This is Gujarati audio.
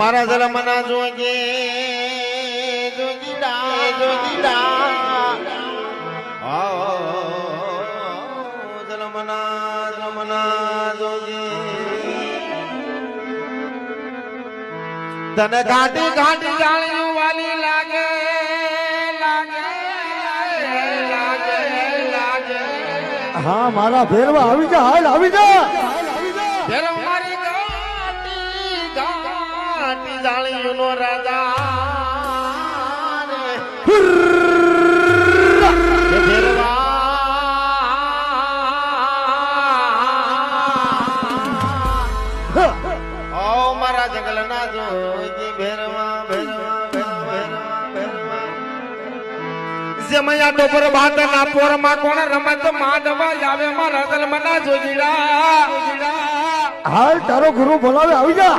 મારા આવો જલમના જલમના જોગે તને ઘાટી ઘાટી જાણ્યું વાલી લાગે હા મારા ફેરવા આવી જા હાલ આવી જા. ફેરો જાળીનો રાજા મારા જંગલના જોગી ભેરવા ભેરવા ભેરવા ભેરવા. ભેરવા જમયા ટોપર બાંધના પોરમાં કોણ રમત માંડવા આવે મારા દલમના જોગીડા હાલ તારો ગુરુ બોલાવે આવી જા.